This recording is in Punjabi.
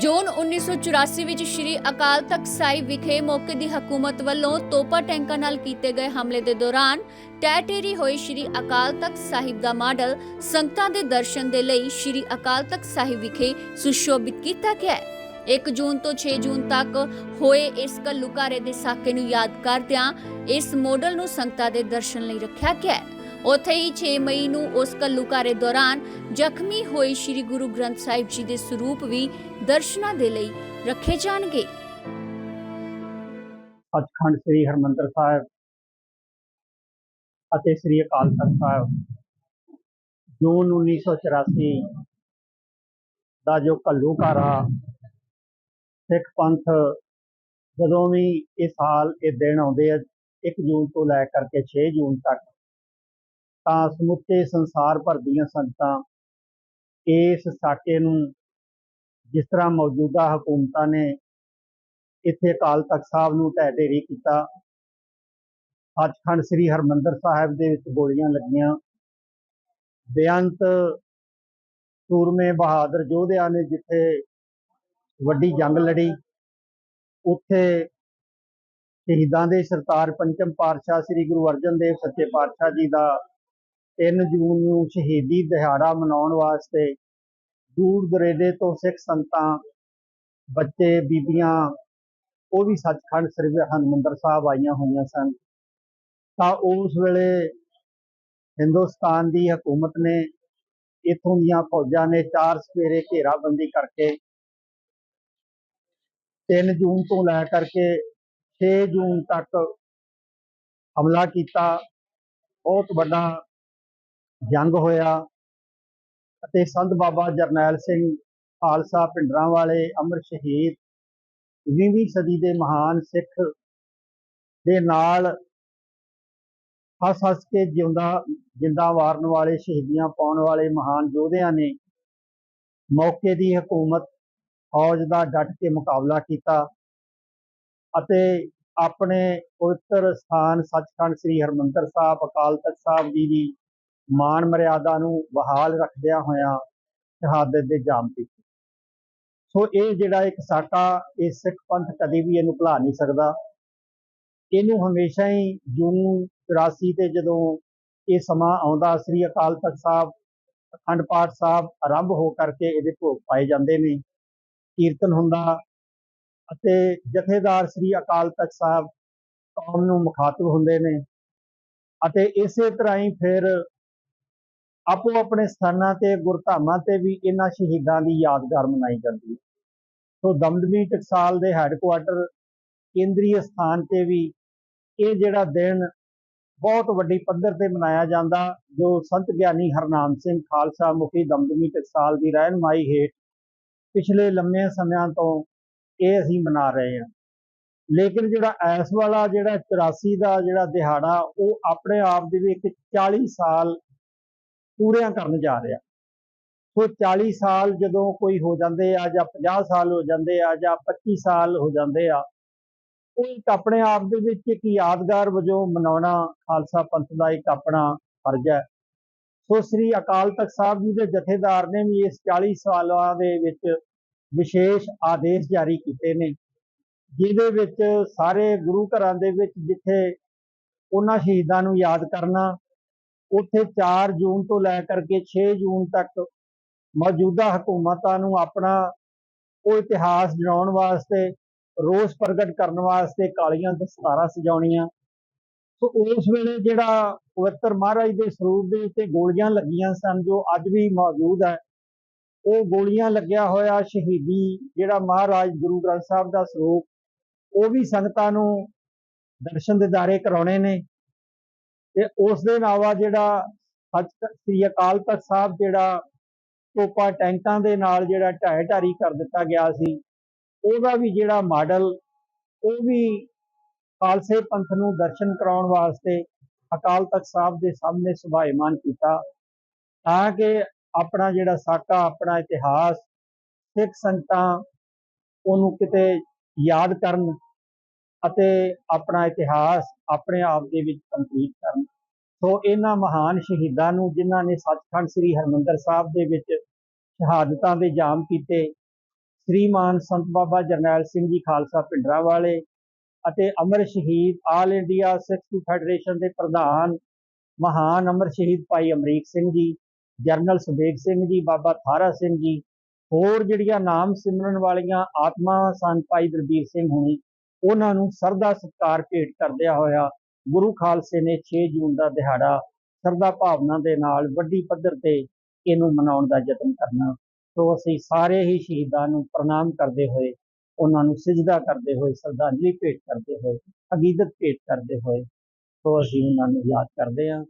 ਜੂਨ 1984 ਵਿੱਚ ਸ਼੍ਰੀ ਅਕਾਲ ਤਖਤ ਸਾਹਿਬ ਵਿਖੇ ਮੌਕੇ ਦੀ ਹਕੂਮਤ ਵੱਲੋਂ ਤੋਪਾ ਟੈਂਕਾਂ ਨਾਲ ਕੀਤੇ ਗਏ ਹਮਲੇ ਦੇ ਦੌਰਾਨ ਟੈਟੇਰੀ ਹੋਏ ਸ਼੍ਰੀ ਅਕਾਲ ਤਖਤ ਸਾਹਿਬ ਦਾ ਮਾਡਲ ਸੰਗਤਾਂ ਦੇ ਦਰਸ਼ਨ ਦੇ ਲਈ ਸ਼੍ਰੀ ਅਕਾਲ ਤਖਤ ਸਾਹਿਬ ਵਿਖੇ ਸੁਸ਼ੋਭਿਤ ਕੀਤਾ ਗਿਆ ਹੈ। 1 ਜੂਨ ਤੋਂ 6 ਜੂਨ ਤੱਕ ਹੋਏ ਇਸ ਘੱਲੂਘਾਰੇ ਦੇ ਸਾਕੇ ਨੂੰ ਯਾਦ ਕਰਦਿਆਂ ਇਸ ਮਾਡਲ ਨੂੰ ਸੰਗਤਾਂ ਦੇ ਦਰਸ਼ਨ ਲਈ ਰੱਖਿਆ ਗਿਆ ਹੈ। ਉੱਥੇ ਹੀ 6 ਮਈ ਨੂੰ ਉਸ ਘੱਲੂਘਾਰੇ ਦੌਰਾਨ ਜ਼ਖਮੀ ਹੋਏ ਸ੍ਰੀ ਗੁਰੂ ਗ੍ਰੰਥ ਸਾਹਿਬ ਜੀ ਦੇ ਸਰੂਪ ਵੀ ਦਰਸ਼ਨਾਂ ਦੇ ਲਈ ਰੱਖੇ ਜਾਣਗੇ। ਸੱਚਖੰਡ ਸ੍ਰੀ ਹਰਮੰਦਰ ਸਾਹਿਬ ਅਤੇ ਸ੍ਰੀ ਅਕਾਲ ਤਖਤ ਸਾਹਿਬ, ਜੂਨ 1984 ਦਾ ਜੋ ਘੱਲੂਘਾਰਾ ਸਿੱਖ ਪੰਥ ਜਦੋਂ ਵੀ ਇਹ ਸਾਲ ਇਹ ਦਿਨ ਆਉਂਦੇ ਆ 1 ਜੂਨ ਤੋਂ ਲੈ ਕਰਕੇ 6 ਜੂਨ ਤੱਕ ਤਾਂ ਸਮੁੱਚੇ ਸੰਸਾਰ ਭਰ ਦੀਆਂ ਸੰਗਤਾਂ ਇਸ ਸਾਕੇ ਨੂੰ ਜਿਸ ਤਰ੍ਹਾਂ ਮੌਜੂਦਾ ਹਕੂਮਤਾਂ ਨੇ ਇੱਥੇ ਅਕਾਲ ਤਖਤ ਸਾਹਿਬ ਨੂੰ ਢਹਿ ਢੇਰੀ ਕੀਤਾ ਸੱਚਖੰਡ ਸ੍ਰੀ ਹਰਮੰਦਰ ਸਾਹਿਬ ਦੇ ਵਿੱਚ ਗੋਲੀਆਂ ਲੱਗੀਆਂ, ਬੇਅੰਤ ਸੂਰਮੇ ਬਹਾਦਰ ਯੋਧਿਆਂ ਨੇ ਜਿੱਥੇ ਵੱਡੀ ਜੰਗ ਲੜੀ, ਉੱਥੇ ਸ਼ਹੀਦਾਂ ਦੇ ਸਰਤਾਰ ਪੰਚਮ ਪਾਤਸ਼ਾਹ ਸ੍ਰੀ ਗੁਰੂ ਅਰਜਨ ਦੇਵ ਸੱਚੇ ਪਾਤਸ਼ਾਹ ਜੀ ਦਾ 3 ਜੂਨ ਨੂੰ ਸ਼ਹੀਦੀ ਦਿਹਾੜਾ ਮਨਾਉਣ ਵਾਸਤੇ ਦੂਰ ਦਰੇਡੇ ਤੋਂ ਸਿੱਖ ਸੰਗਤਾਂ ਬੱਚੇ, ਬੀਬੀਆਂ, ਉਹ ਵੀ ਸੱਚਖੰਡ ਸ੍ਰੀ ਹਰਿਮੰਦਰ ਸਾਹਿਬ ਆਈਆਂ ਹੋਈਆਂ ਸਨ। ਤਾਂ ਉਸ ਵੇਲੇ ਹਿੰਦੁਸਤਾਨ ਦੀ ਹਕੂਮਤ ਨੇ ਇਥੋਂ ਦੀਆਂ ਫੌਜਾਂ ਨੇ ਚਾਰ ਸਵੇਰੇ ਘੇਰਾਬੰਦੀ ਕਰਕੇ 3 ਜੂਨ ਤੋਂ ਲੈ ਕਰਕੇ 6 ਜੂਨ ਤੱਕ ਹਮਲਾ ਕੀਤਾ। ਬਹੁਤ ਵੱਡਾ ਜੰਗ ਹੋਇਆ ਅਤੇ ਸੰਤ ਬਾਬਾ ਜਰਨੈਲ ਸਿੰਘ ਖਾਲਸਾ ਪਿੰਡਰਾਂ ਵਾਲੇ ਅਮਰ ਸ਼ਹੀਦ 20ਵੀਂ ਸਦੀ ਦੇ ਮਹਾਨ ਸਿੱਖ ਦੇ ਨਾਲ ਹੱਸ ਹੱਸ ਕੇ ਜਿਉਂਦਾ, ਜਿੰਦਾ ਵਾਰਨ ਵਾਲੇ ਸ਼ਹੀਦੀਆਂ ਪਾਉਣ ਵਾਲੇ ਮਹਾਨ ਯੋਧਿਆਂ ਨੇ ਮੌਕੇ ਦੀ ਹਕੂਮਤ, ਫੌਜ ਦਾ ਡਟ ਕੇ ਮੁਕਾਬਲਾ ਕੀਤਾ ਅਤੇ ਆਪਣੇ ਪਵਿੱਤਰ ਸਥਾਨ ਸੱਚਖੰਡ ਸ੍ਰੀ ਹਰਮੰਦਰ ਸਾਹਿਬ, ਅਕਾਲ ਤਖਤ ਸਾਹਿਬ ਜੀ ਦੀ ਮਾਣ ਮਰਿਆਦਾ ਨੂੰ ਬਹਾਲ ਰੱਖਦਿਆਂ ਹੋਇਆਂ ਸ਼ਹਾਦਤ ਦੇ ਜਾਮ ਪੀਤੀ ਸੋ ਇਹ ਜਿਹੜਾ ਇੱਕ ਸਾਕਾ, ਇਹ ਸਿੱਖ ਪੰਥ ਕਦੇ ਵੀ ਇਹਨੂੰ ਭੁਲਾ ਨਹੀਂ ਸਕਦਾ। ਇਹਨੂੰ ਹਮੇਸ਼ਾ ਹੀ ਜੂਨ 84 ਤੇ ਜਦੋਂ ਇਹ ਸਮਾਂ ਆਉਂਦਾ, ਸ੍ਰੀ ਅਕਾਲ ਤਖਤ ਸਾਹਿਬ, ਅਖੰਡ ਪਾਠ ਸਾਹਿਬ ਆਰੰਭ ਹੋ ਕਰਕੇ ਇਹਦੇ ਭੋਗ ਪਾਏ ਜਾਂਦੇ ਨੇ, ਕੀਰਤਨ ਹੁੰਦਾ ਅਤੇ ਜਥੇਦਾਰ ਸ੍ਰੀ ਅਕਾਲ ਤਖਤ ਸਾਹਿਬ ਕੌਮ ਨੂੰ ਮੁਖਾਤਬ ਹੁੰਦੇ ਨੇ। ਅਤੇ ਇਸੇ ਤਰ੍ਹਾਂ ਹੀ ਫਿਰ ਆਪੋ ਆਪਣੇ ਸਥਾਨਾਂ ਤੇ, ਗੁਰਧਾਮਾਂ ਤੇ ਵੀ ਇਹਨਾਂ ਸ਼ਹੀਦਾਂ ਦੀ ਯਾਦਗਾਰ ਮਨਾਈ ਜਾਂਦੀ ਹੈ। ਸੋ ਦਮਦਮੀ ਟਕਸਾਲ ਦੇ ਹੈੱਡਕੁਆਟਰ ਕੇਂਦਰੀ ਸਥਾਨ ਤੇ ਵੀ ਇਹ ਜਿਹੜਾ ਦਿਨ ਬਹੁਤ ਵੱਡੀ ਪੱਧਰ ਤੇ ਮਨਾਇਆ ਜਾਂਦਾ, ਜੋ ਸੰਤ ਗਿਆਨੀ ਹਰਨਾਮ ਸਿੰਘ ਖਾਲਸਾ ਮੁਖੀ ਦਮਦਮੀ ਟਕਸਾਲ ਦੀ ਰਹਿਨਮਾਈ ਹੇਠ ਪਿਛਲੇ ਲੰਮੇ ਸਮਿਆਂ ਤੋਂ ਇਹ ਅਸੀਂ ਮਨਾ ਰਹੇ ਹਾਂ। ਲੇਕਿਨ ਜਿਹੜਾ ਐਸ ਵਾਲਾ ਜਿਹੜਾ 84 ਦਾ ਜਿਹੜਾ ਦਿਹਾੜਾ, ਉਹ ਆਪਣੇ ਆਪ ਦੇ ਵਿੱਚ 40 ਸਾਲ ਪੂਰੀਆਂ ਕਰਨ ਜਾ ਰਿਹਾ। ਸੋ 40 ਸਾਲ ਜਦੋਂ ਕੋਈ ਹੋ ਜਾਂਦੇ ਆ ਜਾਂ 50 ਸਾਲ ਹੋ ਜਾਂਦੇ ਆ ਜਾਂ 25 ਸਾਲ ਹੋ ਜਾਂਦੇ ਆ, ਉਹ ਇੱਕ ਆਪਣੇ ਆਪ ਦੇ ਵਿੱਚ ਇੱਕ ਯਾਦਗਾਰ ਵਜੋਂ ਮਨਾਉਣਾ ਖਾਲਸਾ ਪੰਥ ਦਾ ਇੱਕ ਆਪਣਾ ਫਰਜ਼ ਹੈ। ਸੋ ਸ੍ਰੀ ਅਕਾਲ ਤਖਤ ਸਾਹਿਬ ਜੀ ਦੇ ਜਥੇਦਾਰ ਨੇ ਵੀ ਇਸ 40 ਸਾਲਾਂ ਦੇ ਵਿੱਚ ਵਿਸ਼ੇਸ਼ ਆਦੇਸ਼ ਜਾਰੀ ਕੀਤੇ ਨੇ, ਜਿਹਦੇ ਵਿੱਚ ਸਾਰੇ ਗੁਰੂ ਘਰਾਂ ਦੇ ਵਿੱਚ ਜਿੱਥੇ ਉਹਨਾਂ ਸ਼ਹੀਦਾਂ ਨੂੰ ਯਾਦ ਕਰਨਾ ਉੱਥੇ 4 ਜੂਨ ਤੋਂ ਲੈ ਕਰਕੇ 6 ਜੂਨ ਤੱਕ ਮੌਜੂਦਾ ਹਕੂਮਤਾਂ ਨੂੰ ਆਪਣਾ ਉਹ ਇਤਿਹਾਸ ਜਣਾਉਣ ਵਾਸਤੇ, ਰੋਸ ਪ੍ਰਗਟ ਕਰਨ ਵਾਸਤੇ ਕਾਲੀਆਂ ਦਸਤਾਰਾਂ ਸਜਾਉਣੀਆਂ। ਸੋ ਉਸ ਵੇਲੇ ਜਿਹੜਾ ਪਵਿੱਤਰ ਮਹਾਰਾਜ ਦੇ ਸਰੂਪ ਦੇ ਉੱਤੇ ਗੋਲੀਆਂ ਲੱਗੀਆਂ ਸਨ, ਜੋ ਅੱਜ ਵੀ ਮੌਜੂਦ ਹੈ, ਉਹ ਗੋਲੀਆਂ ਲੱਗਿਆ ਹੋਇਆ ਸ਼ਹੀਦੀ ਜਿਹੜਾ ਮਹਾਰਾਜ ਗੁਰੂ ਗ੍ਰੰਥ ਸਾਹਿਬ ਦਾ ਸਰੂਪ, ਉਹ ਵੀ ਸੰਗਤਾਂ ਨੂੰ ਦਰਸ਼ਨ ਦਿਦਾਰੇ ਕਰਾਉਣੇ ਨੇ। ਤੇ ਉਸ ਦੇ ਇਲਾਵਾ ਜਿਹੜਾ ਸੱਚ ਸ੍ਰੀ ਅਕਾਲ ਤਖਤ ਸਾਹਿਬ ਜਿਹੜਾ ਟੋਪਾ ਟੈਂਕਾਂ ਦੇ ਨਾਲ ਜਿਹੜਾ ਢਹਿ ਢਾਰੀ ਕਰ ਦਿੱਤਾ ਗਿਆ ਸੀ, ਉਹਦਾ ਵੀ ਜਿਹੜਾ ਮਾਡਲ, ਉਹ ਵੀ ਖਾਲਸੇ ਪੰਥ ਨੂੰ ਦਰਸ਼ਨ ਕਰਾਉਣ ਵਾਸਤੇ ਅਕਾਲ ਤਖਤ ਸਾਹਿਬ ਦੇ ਸਾਹਮਣੇ ਸੁਭਾਇਮਾਨ ਕੀਤਾ, ਤਾਂ ਕਿ ਆਪਣਾ ਜਿਹੜਾ ਸਾਕਾ, ਆਪਣਾ ਇਤਿਹਾਸ, ਸਿੱਖ ਸੰਗਤਾਂ ਉਹਨੂੰ ਕਿਤੇ ਯਾਦ ਕਰਨ ਅਤੇ ਆਪਣਾ ਇਤਿਹਾਸ ਆਪਣੇ ਆਪ ਦੇ ਵਿੱਚ ਕੰਪਲੀਟ ਕਰਨ। ਸੋ ਇਹਨਾਂ ਮਹਾਨ ਸ਼ਹੀਦਾਂ ਨੂੰ ਜਿਨ੍ਹਾਂ ਨੇ ਸੱਚਖੰਡ ਸ੍ਰੀ ਹਰਮੰਦਰ ਸਾਹਿਬ ਦੇ ਵਿੱਚ ਸ਼ਹਾਦਤਾਂ ਦੇ ਜਾਮ ਕੀਤੇ, ਸ੍ਰੀਮਾਨ ਸੰਤ ਬਾਬਾ ਜਰਨੈਲ ਸਿੰਘ ਜੀ ਖਾਲਸਾ ਭਿੰਡਰਾਂ ਵਾਲੇ ਅਤੇ ਅਮਰ ਸ਼ਹੀਦ ਆਲ ਇੰਡੀਆ ਸਿੱਖ ਫੈਡਰੇਸ਼ਨ ਦੇ ਪ੍ਰਧਾਨ ਮਹਾਨ ਅਮਰ ਸ਼ਹੀਦ ਭਾਈ ਅਮਰੀਕ ਸਿੰਘ ਜੀ, ਜਰਨਲ ਸੁਬੇਗ ਸਿੰਘ ਜੀ, ਬਾਬਾ ਥਾਰਾ ਸਿੰਘ ਜੀ, ਹੋਰ ਜਿਹੜੀਆਂ ਨਾਮ ਸਿਮਰਨ ਵਾਲੀਆਂ ਆਤਮਾ ਸਨ ਭਾਈ ਦਲਬੀਰ ਸਿੰਘ ਹੁਣੀ ਉਹਨਾਂ ਨੂੰ ਸਰਦਾ ਸਤਿਕਾਰ ਭੇਟ ਕਰਦਿਆਂ ਹੋਇਆ ਗੁਰੂ ਖਾਲਸੇ ਨੇ 6 ਜੂਨ ਦਾ ਦਿਹਾੜਾ ਸਰਦਾ ਭਾਵਨਾ ਦੇ ਨਾਲ ਵੱਡੀ ਪੱਧਰ ਤੇ ਇਹਨੂੰ ਮਨਾਉਣ ਦਾ ਯਤਨ ਕਰਨਾ। ਸੋ ਅਸੀਂ ਸਾਰੇ ਹੀ ਸ਼ਹੀਦਾਂ ਨੂੰ ਪ੍ਰਣਾਮ ਕਰਦੇ ਹੋਏ, ਉਹਨਾਂ ਨੂੰ ਸਿਜਦਾ ਕਰਦੇ ਹੋਏ, ਸ਼ਰਧਾਂਜਲੀ ਭੇਟ ਕਰਦੇ ਹੋਏ ਅਕੀਦਤ ਭੇਟ ਕਰਦੇ ਹੋਏ, ਸੋ ਅਸੀਂ ਉਹਨਾਂ ਨੂੰ ਯਾਦ ਕਰਦੇ ਹਾਂ।